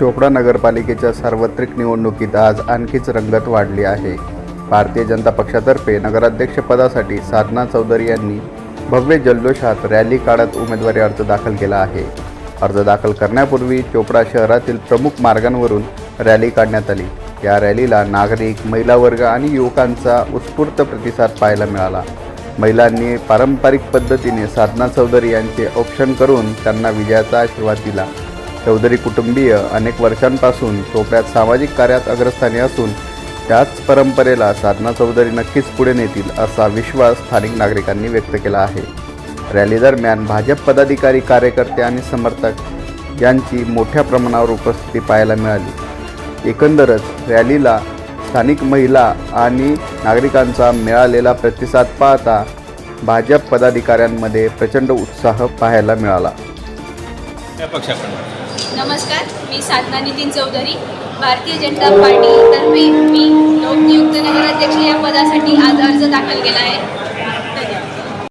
चोपडा नगरपालिकेच्या सार्वत्रिक निवडणुकीत आज आणखीच रंगत वाढली आहे. भारतीय जनता पक्षातर्फे नगराध्यक्षपदासाठी साधना चौधरी यांनी भव्य जल्लोषात रॅली काढत उमेदवारी अर्ज दाखल केला आहे. अर्ज दाखल करण्यापूर्वी चोपडा शहरातील प्रमुख मार्गांवरून रॅली काढण्यात आली. या रॅलीला नागरिक महिला वर्ग आणि युवकांचा उत्स्फूर्त प्रतिसाद पाहायला मिळाला. महिलांनी पारंपरिक पद्धतीने साधना चौधरी यांचे औक्षण करून त्यांना विजयाचा आशीर्वाद दिला. चौधरी कुटुंबीय अनेक वर्षांपासून चोपड्यात सामाजिक कार्यात अग्रस्थानी असून त्याच परंपरेला साधना चौधरी नक्कीच पुढे नेतील असा विश्वास स्थानिक नागरिकांनी व्यक्त केला आहे. रॅली दरम्यान भाजप पदाधिकारी कार्यकर्ते आणि समर्थक यांची मोठ्या प्रमाणावर उपस्थिती पाहायला मिळाली. एकंदरच रॅलीला स्थानिक महिला आणि नागरिकांचा मिळालेला प्रतिसाद पाहता भाजप पदाधिकाऱ्यांमध्ये प्रचंड उत्साह पाहायला मिळाला. पक्षाकडून. नमस्कार मी साधना नितीन चौधरी. भारतीय जनता पार्टीतर्फे मी लोकनियुक्त नगराध्यक्ष या पदासाठी आज अर्ज दाखल केला आहे.